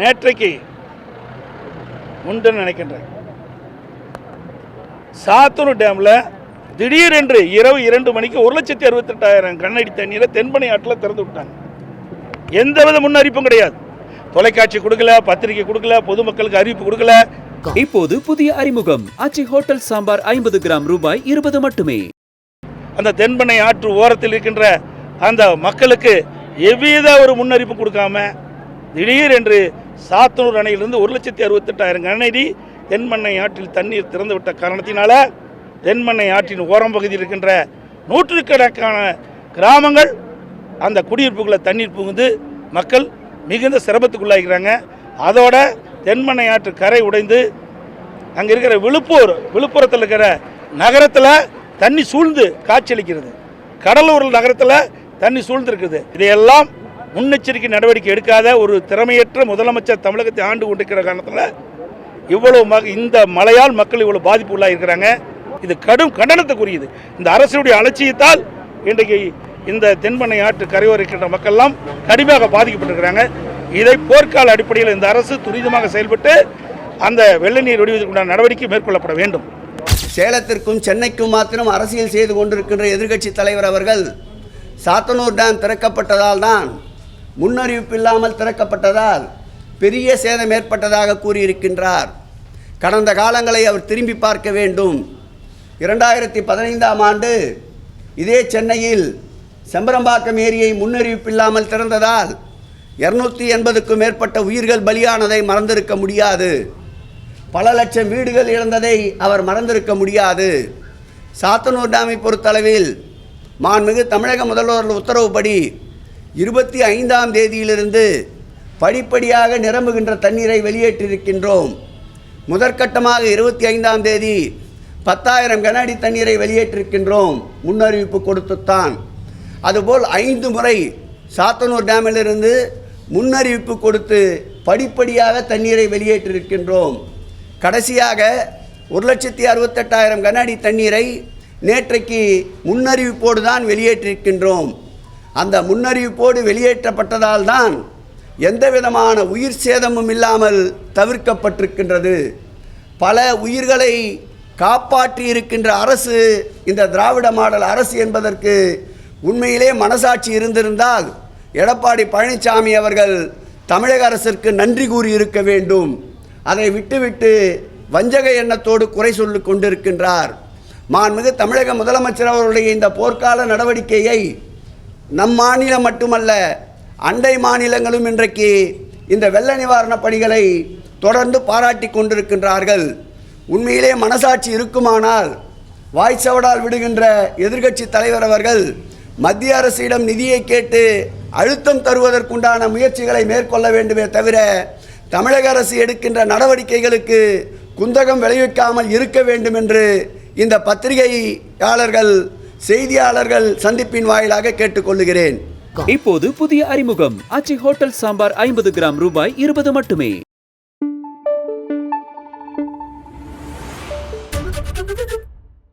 நேற்றைக்கு உண்டு நினைக்கின்றேன். சாத்தூர் டேமில் திடீரென்று இரவு இரண்டு மணிக்கு ஒரு லட்சத்தி அறுபத்தெட்டாயிரம் கண்ணடி தண்ணீரை தென்பனை ஆற்றில் திறந்து விட்டாங்க. எந்தவித முன்னறிப்பும் கிடையாது. தொலைக்காட்சி கொடுக்கல பத்திரிக்கை கொடுக்கல பொதுமக்களுக்கு அறிவிப்பு கொடுக்கல. இப்போது புதிய அறிமுகம். ஆச்சி ஹோட்டல் சாம்பார் ஐம்பது கிராம் ரூபாய் இருபது மட்டுமே. அந்த தென்பண்ணை ஆற்று ஓரத்தில் இருக்கின்ற அந்த மக்களுக்கு எவ்வித ஒரு முன்னறிப்பு கொடுக்காம திடீரென்று சாத்தனூர் அணையிலிருந்து ஒரு லட்சத்தி அறுபத்தெட்டாயிரம் கனஅடி தென்மண்ணை ஆற்றில் தண்ணீர் திறந்து விட்ட காரணத்தினால தென்மண்ணை ஆற்றின் ஓரம் பகுதியில் இருக்கின்ற நூற்றுக்கணக்கான கிராமங்கள் அந்த குடியிருப்புகளை தண்ணீர் புகுந்து மக்கள் மிகுந்த சிரமத்துக்குள்ளாகிறாங்க. அதோட தென்மண்ணை ஆற்று கரை உடைந்து அங்கே இருக்கிற விழுப்பூர் விழுப்புரத்தில் இருக்கிற நகரத்தில் தண்ணி சூழ்ந்து காட்சியளிக்கிறது. கடலூர் நகரத்தில் தண்ணி சூழ்ந்துருக்குது. இதையெல்லாம் முன்னெச்சரிக்கை நடவடிக்கை எடுக்காத ஒரு திறமையற்ற முதலமைச்சர் தமிழகத்தை ஆண்டு கொண்டிருக்கிற காரணத்தில் இவ்வளவு மக இந்த மழையால் மக்கள் இவ்வளவு பாதிப்பு உள்ளாயிருக்கிறாங்க இது கடும் கண்டனத்துக்குரியது. இந்த அரசுடைய அலட்சியத்தால் இன்றைக்கு இந்த தென்பண்ணை ஆற்று கரையோரிக்கின்ற மக்கள்லாம் கடுமையாக பாதிக்கப்பட்டிருக்கிறாங்க. இதை போர்க்கால அடிப்படையில் இந்த அரசு துரிதமாக செயல்பட்டு அந்த வெள்ள நீர் வடிவதற்குண்டான நடவடிக்கை மேற்கொள்ளப்பட வேண்டும். சேலத்திற்கும் சென்னைக்கும் மாத்திரம் அரசியல் செய்து கொண்டிருக்கின்ற எதிர்க்கட்சி தலைவர் அவர்கள் சாத்தனூர் டேம் திறக்கப்பட்டதால் தான் முன்னறிவிப்பு இல்லாமல் திறக்கப்பட்டதால் பெரிய சேதம் ஏற்பட்டதாக கூறியிருக்கின்றார். கடந்த காலங்களை அவர் திரும்பி பார்க்க வேண்டும். இரண்டாயிரத்தி பதினைந்தாம் ஆண்டு இதே சென்னையில் செம்பரம்பாக்கம் ஏரியை முன்னறிவிப்பு இல்லாமல் திறந்ததால் இரநூத்தி எண்பதுக்கும் மேற்பட்ட உயிர்கள் பலியானதை மறந்திருக்க முடியாது. பல லட்சம் வீடுகள் இழந்ததை அவர் மறந்திருக்க முடியாது. சாத்தனூர் டேமை பொறுத்தளவில் மாண்புமிகு தமிழக முதல்வர்கள் உத்தரவுப்படி இருபத்தி ஐந்தாம் தேதியிலிருந்து படிப்படியாக நிரம்புகின்ற தண்ணீரை வெளியேற்றிருக்கின்றோம். முதற்கட்டமாக இருபத்தி ஐந்தாம் தேதி பத்தாயிரம் கன அடி தண்ணீரை வெளியேற்றிருக்கின்றோம். முன்னறிவிப்பு கொடுத்துத்தான். அதுபோல் ஐந்து முறை சாத்தனூர் டேமிலிருந்து முன்னறிவிப்பு கொடுத்து படிப்படியாக தண்ணீரை வெளியேற்றிருக்கின்றோம். கடைசியாக ஒரு லட்சத்தி அறுபத்தெட்டாயிரம் கன அடி தண்ணீரை நேற்றைக்கு முன்னறிவிப்போடு தான் வெளியேற்றிருக்கின்றோம். அந்த முன்னறிவிப்போடு வெளியேற்றப்பட்டதால் தான் எந்த விதமான உயிர் சேதமும் இல்லாமல் தவிர்க்கப்பட்டிருக்கின்றது. பல உயிர்களை காப்பாற்றி இருக்கின்ற அரசு இந்த திராவிட மாடல் அரசு என்பதற்கு உண்மையிலே மனசாட்சி இருந்திருந்தால் எடப்பாடி பழனிசாமி அவர்கள் தமிழக அரசிற்கு நன்றி கூறி இருக்க வேண்டும். அதை விட்டுவிட்டு வஞ்சக எண்ணத்தோடு குறை சொல்லி கொண்டிருக்கின்றார். மாண்புமிகு தமிழக முதலமைச்சர் அவருடைய இந்த போர்க்கால நடவடிக்கையை நம் மாநிலம் மட்டுமல்ல அண்டை மாநிலங்களும் இன்றைக்கு இந்த வெள்ள நிவாரணப் பணிகளை தொடர்ந்து பாராட்டி கொண்டிருக்கின்றார்கள். உண்மையிலே மனசாட்சி இருக்குமானால் வாய்ச்சவடால் விடுகின்ற எதிர்க்கட்சி தலைவர் அவர்கள் மத்திய அரசிடம் நிதியை கேட்டு அழுத்தம் தருவதற்குண்டான முயற்சிகளை மேற்கொள்ள வேண்டுமே தவிர தமிழக அரசு எடுக்கின்ற நடவடிக்கைகளுக்கு குந்தகம் விளைவிக்காமல் இருக்க வேண்டும் என்று இந்த பத்திரிகையாளர்கள் செய்தியாளர்கள் சந்திப்பின் வாயிலாக கேட்டுக்கொள்கிறேன் இப்போது புதிய அறிமுகம். ஆச்சி ஹோட்டல் சாம்பார் ஐம்பது கிராம் ரூபாய் இருபது மட்டுமே.